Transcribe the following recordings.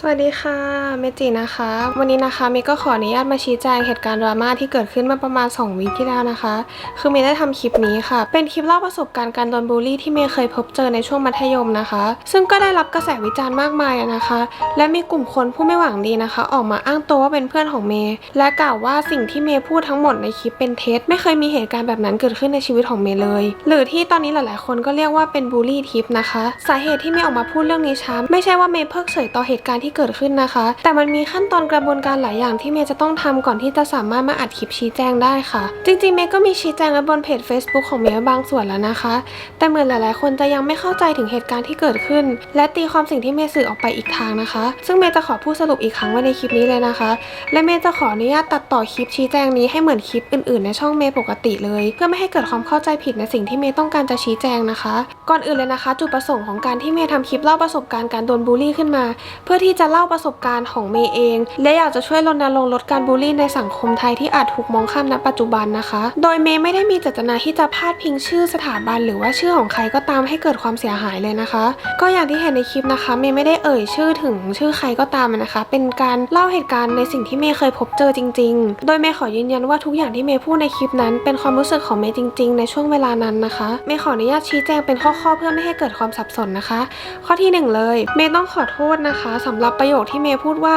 สวัสดีค่ะเมจินะคะ วันนี้นะคะเมย์ก็ขออนุญาตมาชี้แจงเหตุการณ์ดราม่าที่เกิดขึ้นมื่อประมาณ 2วีคที่แล้วนะคะ คือเมย์ได้ทำคลิปนี้ค่ะ เป็นคลิปเล่าประสบการณ์การโดนบูลลี่ที่เมย์เคยพบเจอในช่วงมัธยมนะคะ ซึ่งก็ได้รับกระแสวิจารณ์มากมายนะคะ และมีกลุ่มคนผู้ไม่หวังดีนะคะ ออกมาอ้างตัวว่าเป็นเพื่อนของเมย์และกล่าวว่าสิ่งที่เมย์พูดทั้งหมดในคลิปเป็นเท็จไม่เคยมีเหตุการณ์แบบนั้นเกิดขึ้นในชีวิตของเมย์เลย หรือที่ตอนนี้หลาย ๆ คนก็เรียกว่าเป็นบูลลี่ทิปนะคะ สาเหตุที่เมออกมาพูดเรื่องนี้ช้าไม่ใช่ว่าเมเพิกเฉยต่อเหตุการณ์ที่เกิดขึ้นนะคะ แต่มันมีขั้นตอนกระบวนการหลายอย่างที่เมย์จะต้องทำก่อนที่จะสามารถมาอัดคลิปชี้แจงได้ค่ะ จริงๆเมย์ก็มีชี้แจงไว้บนเพจ Facebook ของเมย์บางส่วนแล้วนะคะ แต่เหมือนหลายๆ คนจะยังไม่เข้าใจถึงเหตุการณ์ที่เกิดขึ้น และตีความสิ่งที่เมย์สื่อออกไปอีกทางนะคะ ซึ่งเมย์จะขอพูดสรุปอีกครั้งไว้ในคลิปนี้เลยนะคะ และเมย์จะขออนุญาตตัดต่อคลิปชี้แจงนี้ให้เหมือนคลิปอื่นๆ ในช่องเมย์ปกติเลย เพื่อไม่ให้เกิดความเข้าใจผิดในสิ่งที่เมย์ต้องการจะชี้แจงนะคะ ก่อนอื่นเลยนะคะ จุดประสงค์ของการที่เมย์ทำคลิปเล่าประสบการณ์การโดนบูลลี่ขึ้นมา เพื่อทที่จะเล่าประสบการณ์ของเมย์เอง และอยากจะช่วยรณรงค์ลดการบูลลี่ในสังคมไทยที่อาจถูกมองข้ามณปัจจุบันนะคะ โดยเมย์ไม่ได้มีเจตนาที่จะพาดพิงชื่อสถาบัน หรือว่าชื่อของใครก็ตามให้เกิดความเสียหายเลยนะคะ ก็อย่างที่เห็นในคลิปนะคะ เมย์ไม่ได้เอ่ยชื่อถึงชื่อใครก็ตามนะคะ เป็นการเล่าเหตุการณ์ในสิ่งที่เมย์เคยพบเจอจริง ๆ โดยเมย์ขอยืนยันว่าทุกอย่างที่เมย์พูดในคลิปนั้น เป็นความรู้สึกของเมย์จริง ๆ ในช่วงเวลานั้นนะคะ เมย์ขออนุญาตชี้แจงเป็นข้อๆเพื่อไม่ให้เกิดความสับสนนะคะ ข้อที่หนึ่งเลย เมย์ต้องขอโทษนะคะสำหรับประโยคที่เมย์พูดว่า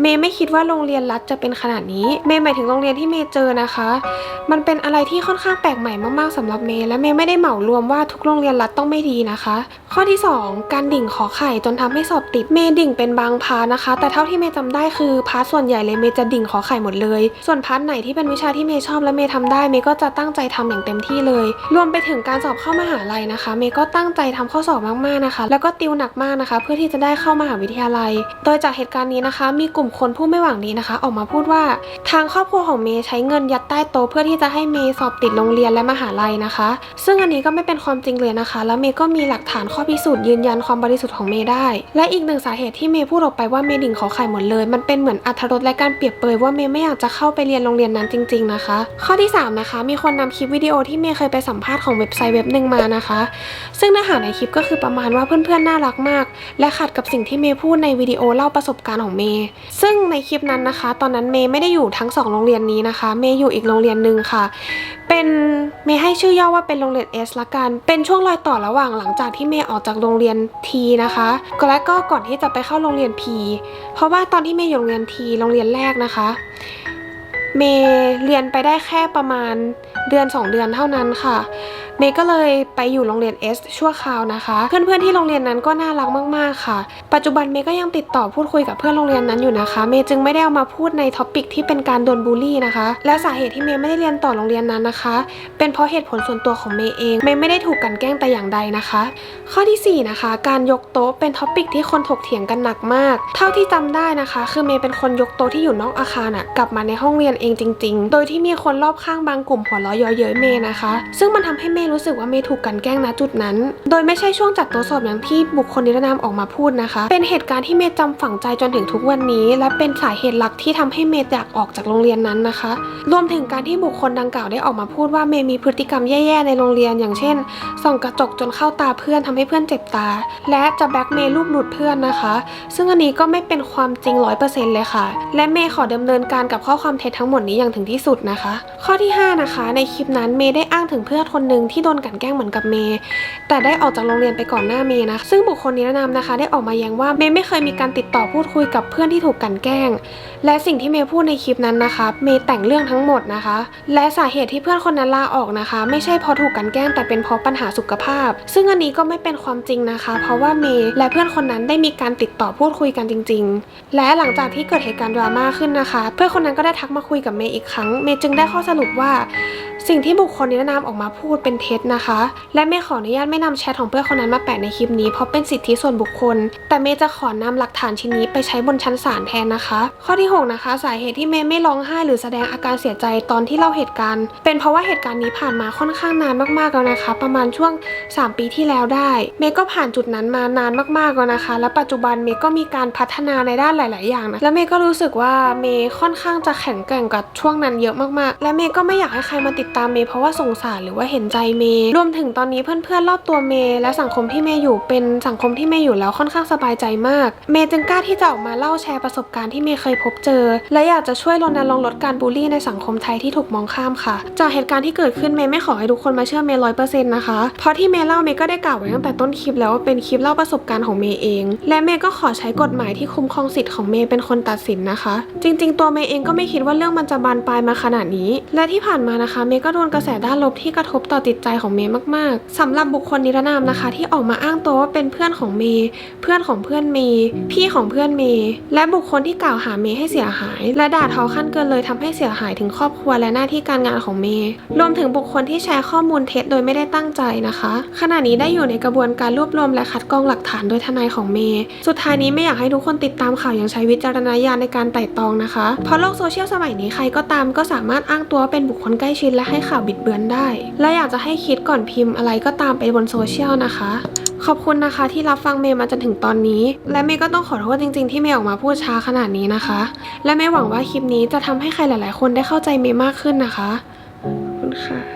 เมย์ไม่คิดว่าโรงเรียนรัฐจะเป็นขนาดนี้ เมย์หมายถึงโรงเรียนที่เมย์เจอนะคะ มันเป็นอะไรที่ค่อนข้างแปลกใหม่มากๆสำหรับเมย์และเมย์ไม่ได้เหมารวมว่าทุกโรงเรียนรัฐต้องไม่ดีนะคะ ข้อที่ 2 การดิ่งขอไข่จนทำให้สอบติดเมย์ดิ่งเป็นบางพาร์ทนะคะ แต่เท่าที่เมย์จำได้คือพาร์ทส่วนใหญ่เลยเมย์จะดิ่งขอไข่หมดเลย ส่วนพาร์ทไหนที่เป็นวิชาที่เมย์ชอบและเมย์ทำได้เมย์ก็จะตั้งใจทำอย่างเต็มที่เลย รวมไปถึงการสอบเข้ามหาลัยนะคะ เมย์ก็ตั้งใจทำข้อสอบมากๆนะคะ แล้วก็ติวหนักมากนะคะ เพื่อที่จะได้เข้ามหาวิทยาลัย โดยจากเหตุการณ์นี้นะคะ มีกลุ่มคนผู้ไม่หวังดีนะคะ ออกมาพูดว่า ทางครอบครัวของเมย์ใช้เงินยัดใต้โต๊ะเพื่อที่จะให้เมย์สอบติดโรงเรียนและมหาลัยนะคะ ซึ่งอันนี้ก็ไม่เป็นความจริงเลยนะคะ แล้วเมย์ก็มีหลักฐานข้อพิสูจน์ยืนยันความบริสุทธิ์ของเมย์ได้ และอีกหนึ่งสาเหตุที่เมย์พูดออกไปว่าเมย์ดิ่งขอไข่หมดเลย มันเป็นเหมือนอัธรสและการเปรียบเปรยว่าเมย์ไม่อยากจะเข้าไปเรียนโรงเรียนนั้นจริง ๆนะคะ ข้อที่สามนะคะ มีคนนำคลิปวิดีโอที่เมย์เคยไปสัมภาษณ์ของเว็บไซต์เว็บหนึ่งมานะคะ ซึ่งเนื้อหาในคลิปก็คือประมาณว่าเพื่อนๆน่ารักมาก และขัดกับสิ่งที่เมย์พูดในวิดีโอเล่าประสบการณ์ของเมย์ซึ่งในคลิปนั้นนะคะ ตอนนั้นเมย์ไม่ได้อยู่ทั้งสองโรงเรียนนี้นะคะ เมย์อยู่อีกโรงเรียนหนึ่งค่ะเป็นเมย์ให้ชื่อย่อว่าเป็นโรงเรียน S ละกัน เป็นช่วงรอยต่อระหว่างหลังจากที่เมย์ออกจากโรงเรียน T นะคะก็และก็ก่อนที่จะไปเข้าโรงเรียน P เพราะว่าตอนที่เมย์อยู่โรงเรียน T โรงเรียนแรกนะคะ เมย์เรียนไปได้แค่ประมาณเดือน 2 เดือนเท่านั้นค่ะ เมย์ก็เลยไปอยู่โรงเรียน S ชั่วคราวนะคะ เพื่อนๆที่โรงเรียนนั้นก็น่ารักมากๆค่ะ ปัจจุบันเมย์ก็ยังติดต่อพูดคุยกับเพื่อนโรงเรียนนั้นอยู่นะคะ เมย์จึงไม่ได้เอามาพูดในท็อปิกที่เป็นการโดนบูลลี่นะคะ และสาเหตุที่เมย์ไม่ได้เรียนต่อโรงเรียนนั้นนะคะ เป็นเพราะเหตุผลส่วนตัวของเมย์เอง เมย์ไม่ได้ถูกกันแกล้งแต่อย่างใดนะคะ ข้อที่4นะคะการยกโต๊ะเป็นท็อปิกที่คนถกเถียงกันหนักมาก เท่าที่จำได้นะคะ คือเมย์เป็นคนยกโต๊ะที่อยู่นอกอาคารอะกลับมาในห้องเรียนเองจริง ๆ โดยที่มีคนรอบข้างบางกลุ่มหัวเราะเยาะเย้ยเมย์นะคะ ซึ่งมันทำให้เมยรู้สึกว่าเมย์ถูกกันแกล้งณจุดนั้น โดยไม่ใช่ช่วงจัดต๊ะสอบอย่างที่บุคคลนิรนามออกมาพูดนะคะ เป็นเหตุการณ์ที่เมย์จำฝังใจจนถึงทุกวันนี้ และเป็นสาเหตุหลักที่ทำให้เมย์อยากออกจากโรงเรียนนั้นนะคะ รวมถึงการที่บุคคลดังกล่าวได้ออกมาพูดว่าเมย์มีพฤติกรรมแย่ๆในโรงเรียน อย่างเช่นส่องกระจกจนเข้าตาเพื่อนทำให้เพื่อนเจ็บตา และจะแบ็กเมย์รูปหลุดเพื่อนนะคะ ซึ่งอันนี้ก็ไม่เป็นความจริงร้อยเปอร์เซ็นต์เลยค่ะ และเมย์ขอดำเนินการกับข้อความเท็จทั้งหมดนี้อย่างถึงที่สุดนะคะ ข้อที่ 5 นะคะ ในคลิปนั้นเมย์ได้อ้างถึงเพื่อนคนหนึ่งที่โดนกลันแกล้งเหมือนกับเมย์แต่ได้ออกจากโรงเรียนไปก่อนหน้าเมย์นะซึ่งบุคคลนิรนามนะคะ ได้ออกมาแย้งว่าเมย์ไม่เคยมีการติดต่อพูดคุยกับเพื่อนที่ถูกกลันแกล้ง และสิ่งที่เมย์พูดในคลิปนั้นนะคะ เมย์แต่งเรื่องทั้งหมดนะคะ และสาเหตุที่เพื่อนคนนั้นลาออกนะคะ ไม่ใช่เพราะถูกกลันแกล้งแต่เป็นเพราะปัญหาสุขภาพ ซึ่งอันนี้ก็ไม่เป็นความจริงนะคะ เพราะว่าเมย์และเพื่อนคนนั้นได้มีการติดต่อพูดคุยกันจริง ๆ และหลังจากที่เกิดเหตุการณ์ดราม่าขึ้นนะคะ เพื่อนคนนั้นก็ได้ทักมาคุยกับเมย์อีกครั้ง เมย์จึงได้ข้อสรุปว่า สิ่งที่บุคคลนิรนามออกมาพูดเป็นเท็จนะคะ และเมย์ขออนุญาตไม่นำแชทของเพื่อนคนนั้นมาแปะในคลิปนี้เพราะเป็นสิทธิส่วนบุคคล แต่เมย์จะขอนำหลักฐานชิ้นนี้ไปใช้บนชั้นศาลแทนนะคะ ข้อที่หกนะคะ สาเหตุที่เมย์ไม่ร้องไห้หรือแสดงอาการเสียใจตอนที่เล่าเหตุการณ์ เป็นเพราะว่าเหตุการณ์นี้ผ่านมาค่อนข้างนานมากๆแล้วนะคะ ประมาณช่วง 3 ปีที่แล้วได้ เมย์ก็ผ่านจุดนั้นมานานมากๆแล้วนะคะ และปัจจุบันเมย์ก็มีการพัฒนาในด้านหลาย ๆ อย่างนะและเมย์ก็รู้สึกว่าเมย์ค่อนข้างจะแข็งแกร่งกับช่วงนั้นเยอะมากๆ และเมย์ก็ไม่อยากให้ใครมาติดตามเมย์เพราะว่าสงสารหรือว่าเห็นใจเมย์รวมถึงตอนนี้เพื่อนๆรอบตัวเมย์และสังคมที่เมย์อยู่เป็นสังคมที่เมย์อยู่แล้วค่อนข้างสบายใจมาก เมย์จึงกล้าที่จะออกมาเล่าแชร์ประสบการณ์ที่เมย์เคยพบเจอ และอยากจะช่วยรณรงค์ลดการบูลลี่ในสังคมไทยที่ถูกมองข้ามค่ะ จากเหตุการณ์ที่เกิดขึ้นเมย์ไม่ขอให้ทุกคนมาเชื่อเมย์ร้อยเปอร์เซ็นต์นะคะเพราะที่เมย์เล่าเมย์ก็ได้กล่าวไว้ตั้งแต่ต้นคลิปแล้วว่าเป็นคลิปเล่าประสบการณ์ของเมย์เอง และเมย์ก็ขอใช้กฎหมายที่คุ้มครองสิทธิ์ของเมย์เป็นคนตัดสินนะคะ จริง ๆ ตัวเมย์เองก็ไม่คิดว่าเรื่องมันจะบานปลายมาขนาดนี้ และที่ผ่านมานะคะ เมย์ก็โดนกระแสด้านลบที่กระทบต่อจิตใจของเมย์มากๆสำหรับบุคคลนิรนามนะคะ ที่ออกมาอ้างตัวว่าเป็นเพื่อนของเมย์เพื่อนของเพื่อนเมย์พี่ของเพื่อนเมย์และบุคคลที่กล่าวหาเมย์ให้เสียหาย และด่าทอขั้นเกินเลยทำให้เสียหายถึงครอบครัวและหน้าที่การงานของเมย์รวมถึงบุคคลที่แชร์ข้อมูลเท็จโดยไม่ได้ตั้งใจนะคะ ขณะนี้ได้อยู่ในกระบวนการรวบรวมและคัดกรองหลักฐานโดยทนายของเมย์สุดท้ายนี้ไม่อยากให้ทุกคนติดตามข่าวอย่างใช้วิจารณญาณในการไต่ตองนะคะ เพราะโลกโซเชียลสมัยนี้ใครก็ตามก็สามารถอ้างตัวว่าเป็นบุคคลใกล้ชิดและให้ข่าวบิดเบือนได้ และอยากจะให้คิดก่อนพิมพ์อะไรก็ตามไปบนโซเชียลนะคะ ขอบคุณนะคะที่รับฟังเมย์มาจนถึงตอนนี้ และเมย์ก็ต้องขอโทษจริง ๆ ที่เมย์ออกมาพูดช้าขนาดนี้นะคะ และเมย์หวังว่าคลิปนี้จะทำให้ใครหลาย ๆ คนได้เข้าใจเมย์มากขึ้นนะคะขอบคุณค่ะ